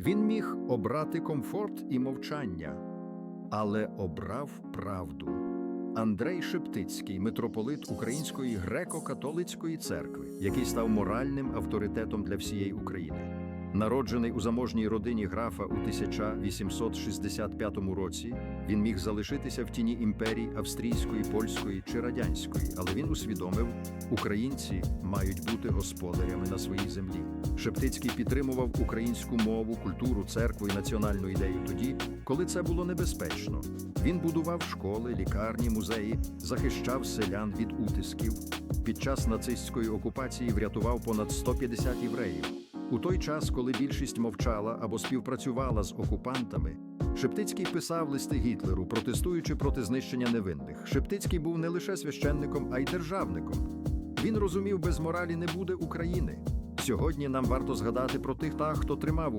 Він міг обрати комфорт і мовчання, але обрав правду. Андрей Шептицький, митрополит Української греко-католицької церкви, який став моральним авторитетом для всієї України. Народжений у заможній родині графа у 1865 році, він міг залишитися в тіні імперій австрійської, польської чи радянської, але він усвідомив, українці мають бути господарями на своїй землі. Шептицький підтримував українську мову, культуру, церкву і національну ідею тоді, коли це було небезпечно. Він будував школи, лікарні, музеї, захищав селян від утисків. Під час нацистської окупації врятував понад 150 євреїв. У той час, коли більшість мовчала або співпрацювала з окупантами, Шептицький писав листи Гітлеру, протестуючи проти знищення невинних. Шептицький був не лише священником, а й державником. Він розумів, без моралі не буде України. Сьогодні нам варто згадати про тих, та, хто тримав